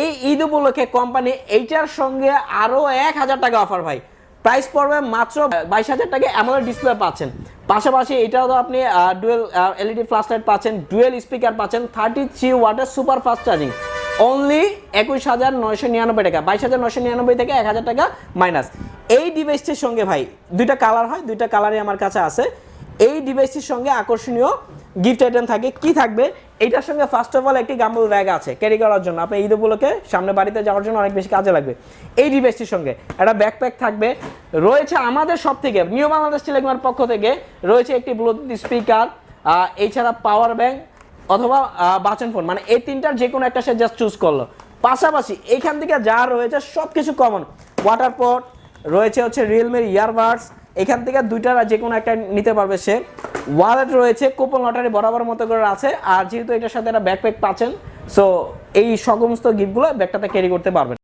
এই ঈদ উপলক্ষে কোম্পানি এইটার সঙ্গে আরও এক হাজার টাকা অফার ভাই। প্রাইস পড়বে মাত্র বাইশ হাজার টাকা অ্যামোলেড ডিসপ্লে পাচ্ছেন। পাশাপাশি এটাও তো আপনি ডুয়েল এলইডি ফ্ল্যাশ লাইট পাচ্ছেন ডুয়েল স্পিকার পাচ্ছেন থার্টি থ্রি ওয়াটের সুপার ফাস্ট চার্জিং অনলি একুশ হাজার নয়শো নিরানব্বই টাকা, বাইশ হাজার নয়শো নিরানব্বই থেকে এক হাজার টাকা মাইনাস এই ডিভাইসটির সঙ্গে ভাই, দুইটা কালার হয়, দুইটা কালারই আমার কাছে আছে। এই ডিভাইসটির সঙ্গে আকর্ষণীয় গিফট আইটেম থাকে, কি থাকবে? এইটার সঙ্গে ফার্স্ট অফ অল একটি গাম্বল ব্যাগ আছে ক্যারি করার জন্য। আপনি ঈদ উপলক্ষে সামনে বাড়িতে যাওয়ার জন্য অনেক বেশি কাজে লাগবে। এই ডিভাইসটির সঙ্গে একটা ব্যাকপ্যাক থাকবে। রয়েছে আমাদের সব থেকে নিউ বাংলাদেশ টেলিকমের পক্ষ থেকে রয়েছে একটি ব্লুটুথ স্পিকার এছাড়া পাওয়ার ব্যাংক অথবা বাচন ফোন মানে এই তিনটার যে কোনো একটা সে জাস্ট চুজ করল। পাশাপাশি এইখান থেকে যা রয়েছে সব কিছু কমন ওয়াটার পট রয়েছে হচ্ছে রিয়েলমির ইয়ারবাডস এখান থেকে দুইটার যে কোনো একটা নিতে পারবে সে। ওয়ালেট রয়েছে, কুপন লটারি বরাবর মতো করে আছে, আর যেহেতু এটার সাথে একটা ব্যাকপ্যাক পাচ্ছেন সো এই সমস্ত গিফটগুলো ব্যাগটাতে ক্যারি করতে পারবেন।